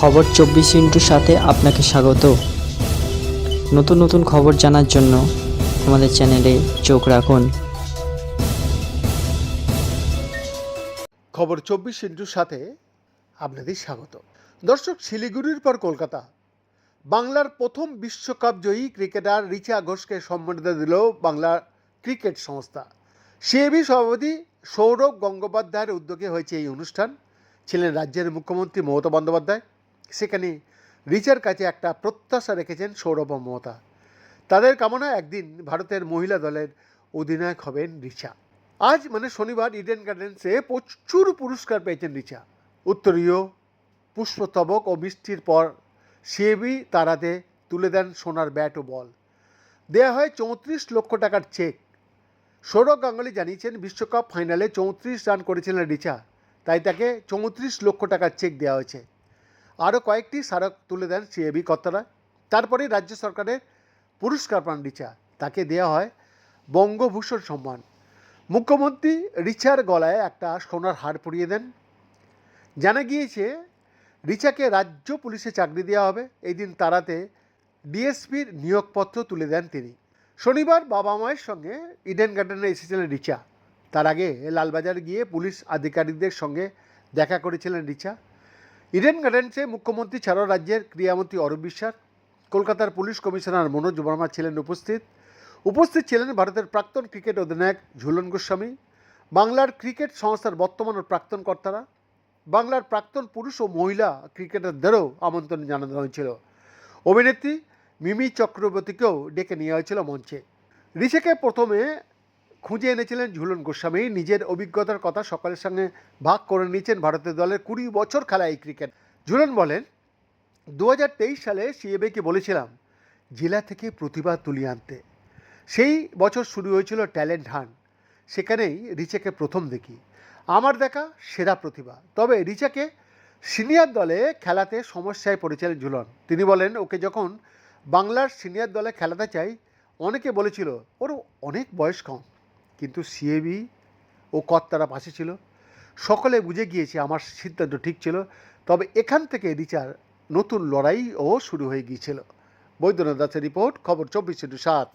খবর চব্বিশ ইন্টুর সাথে আপনাকে স্বাগত। নতুন নতুন খবর জানার জন্য আমাদের চ্যানেলে চোখ রাখুন। খবর চব্বিশ ইন্টুর সাথে আপনাদের স্বাগত। দর্শক, শিলিগুড়ির পর কলকাতা। বাংলার প্রথম বিশ্বকাপ জয়ী ক্রিকেটার রিচা ঘোষকে সম্মানিত দিল বাংলা ক্রিকেট সংস্থা। সিএবি সভাপতি সৌরভ গঙ্গোপাধ্যায়ের উদ্যোগে হয়েছে এই অনুষ্ঠান। ছিলেন রাজ্যের মুখ্যমন্ত্রী মমতা বন্দ্যোপাধ্যায়। সেখানে রিচার কাছে একটা প্রত্যাশা রেখেছেন সৌরভ মমতা। তাদের কামনা একদিন ভারতের মহিলা দলের অধিনায়ক হবেন রিচা। আজ মানে শনিবার ইডেন গার্ডেন্সে প্রচুর পুরস্কার পেয়েছেন রিচা। উত্তরীয় পুষ্পস্তবক ও মিষ্টির পর সিএবি তারাতে তুলে দেন সোনার ব্যাট ও বল। দেয়া হয় চৌত্রিশ লক্ষ টাকার চেক। সৌরভ গাঙ্গুলি জানিয়েছেন, বিশ্বকাপ ফাইনালে চৌত্রিশ রান করেছিলেন রিচা। তাই তাকে চৌত্রিশ লক্ষ টাকার চেক দেওয়া হয়েছে। আরও কয়েকটি স্মারক তুলে দেন সিএবি কর্তারা। তারপরে রাজ্য সরকারের পুরস্কার পান রিচা। তাকে দেওয়া হয় বঙ্গভূষণ সম্মান। মুখ্যমন্ত্রী রিচার গলায় একটা সোনার হার পরিয়ে দেন। জানা গিয়েছে, রিচাকে রাজ্য পুলিশে চাকরি দেওয়া হবে। এই দিন তারাতে ডিএসপির নিয়োগপত্র তুলে দেন তিনি। শনিবার বাবা মায়ের সঙ্গে ইডেন গার্ডেনে এসেছিলেন রিচা। তার আগে লালবাজার গিয়ে পুলিশ আধিকারিকদের সঙ্গে দেখা করেছিলেন রিচা। ইডেন গার্ডেন্সে মুখ্যমন্ত্রী ছাড়াও রাজ্যের ক্রীড়ামন্ত্রী অরূপ বিশ্বাস, কলকাতার পুলিশ কমিশনার মনোজ বর্মা ছিলেন উপস্থিত। উপস্থিত ছিলেন ভারতের প্রাক্তন ক্রিকেট অধিনায়ক ঝুলন গোস্বামী, বাংলার ক্রিকেট সংস্থার বর্তমান ও প্রাক্তন কর্তারা, বাংলার প্রাক্তন পুরুষ ও মহিলা ক্রিকেটারদেরও আমন্ত্রণ জানানো হয়েছিল। অভিনেত্রী মিমি চক্রবর্তীকেও ডেকে নেওয়া হয়েছিল মঞ্চে। ঋষিকে প্রথমে খুঁজে এনেছিলেন ঝুলন গোস্বামী। নিজের অভিজ্ঞতার কথা সকলের সঙ্গে ভাগ করে নিয়েছেন ভারতের দলের কুড়ি বছর খেলা এই ক্রিকেট। ঝুলন বলেন দু হাজার তেইশ সালে সিএবিকে বলেছিলাম, জেলা থেকে প্রতিভা তুলিয়ে আনতে। সেই বছর শুরু হয়েছিল ট্যালেন্ট হান সেখানেই রিচাকে প্রথম দেখি। আমার দেখা সেরা প্রতিভা। তবে রিচাকে সিনিয়র দলে খেলাতে সমস্যায় পড়েছিলেন ঝুলন। তিনি বলেন, ওকে যখন বাংলার সিনিয়র দলে খেলাতে চাই, অনেকে বলেছিল, ওর অনেক বয়স কম। কিন্তু সিএবি ও কর্তারা পাশে ছিল। সকলে বুঝে গিয়েছে আমার সিদ্ধান্ত ঠিক ছিল। তবে এখান থেকে রিচার নতুন লড়াইও শুরু হয়ে গিয়েছিল। বৈদ্যনাথ দাসের রিপোর্ট, খবর চব্বিশ সাত।